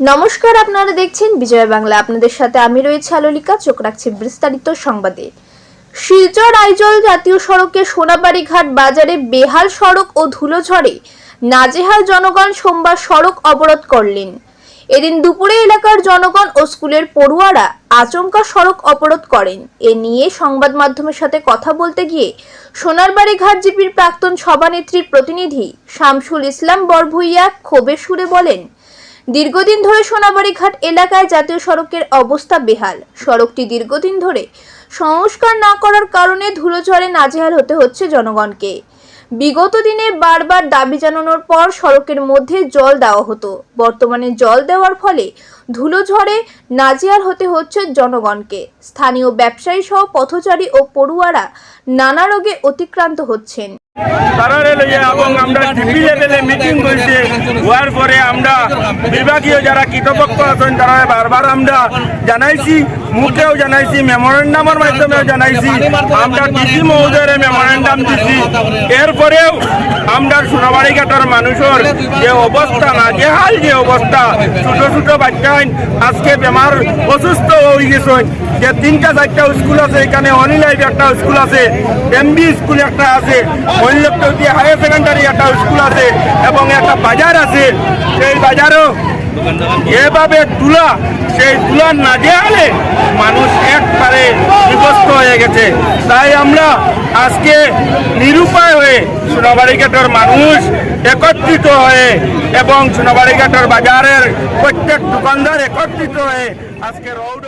নমস্কার, আপনারা দেখছেন বিজয় বাংলা। আপনাদের সাথে আমি রয়েছে আলোলিকা, চোখ রাখছি বিস্তারিত সংবাদে। শিলচর আইজল জাতীয় সড়কে সোনাবাড়ি ঘাট বাজারে বেহাল সড়ক ও ধুলো ঝড়ে নাজেহাল জনগণ সোমবার সড়ক অবরোধ করলেন। এদিন দুপুরে এলাকার জনগণ ও স্কুলের পড়ুয়ারা আচমকা সড়ক অবরোধ করেন। এ নিয়ে সংবাদ মাধ্যমের সাথে কথা বলতে গিয়ে সোনারবাড়ি ঘাট জিপির প্রাক্তন সভানেত্রীর প্রতিনিধি শামসুল ইসলাম বরভুইয়া ক্ষোভের সুরে বলেন দীর্ঘদিন ধরে সোনাবাড়ি ঘাট এলাকায় জাতীয় সড়কের অবস্থা বেহাল। সড়কটি দীর্ঘদিন ধরে সংস্কার না করার কারণে ধুলোঝড়ে নাজেহাল হতে হচ্ছে জনগণকে। বিগত দিনে বারবার দাবি জানানোর পর সড়কের মধ্যে জল দেওয়া হতো। বর্তমানে জল দেওয়ার ফলে ধুলোঝড়ে নাজেহাল হতে হচ্ছে জনগণকে। স্থানীয় ব্যবসায়ী সহ পথচারী ও পড়ুয়ারা নানা রোগে অতিক্রান্ত হচ্ছেন। তারারে লইয়া এবং আমরা ডিপি লেভেলে মিটিং করছে হওয়ার পরে আমরা বিভাগীয় যারা কৃতপক্ষ আছেন, তারা বারবার আমরা জানাইছি। মুখেও জানাইছি মেমোরেন্ডামের মাধ্যমেও জানাইছি আমরা ডিসি মহোদয়ের মেমোরেন্ডাম দিছি। এরপরেও আমরা সোনাবাড়ি ঘাটের মানুষের যে অবস্থা না যে হাল যে অবস্থা ছোট ছোট বাচ্চাই আজকে বেমার অসুস্থ হয়ে গেছেন। যে তিনটা চারটা স্কুল আছে এখানে অনিলাইভ একটা স্কুল আছে এম এমবি স্কুল একটা আছে মহিলক্তি হায়ার সেকেন্ডারি একটা স্কুল আছে এবং একটা বাজার আছে। সেই বাজারও এভাবে তুলা, সেই তুলা না দেওয়ালে মানুষ একবারে বিভস্ত হয়ে গেছে। তাই আমরা আজকে নিরুপায় হয়ে সোনাবাড়ি ঘাটের মানুষ একত্রিত হয়ে এবং সোনাবাড়ি ঘাটের বাজারের প্রত্যেক দোকানদার একত্রিত হয়ে আজকে রৌড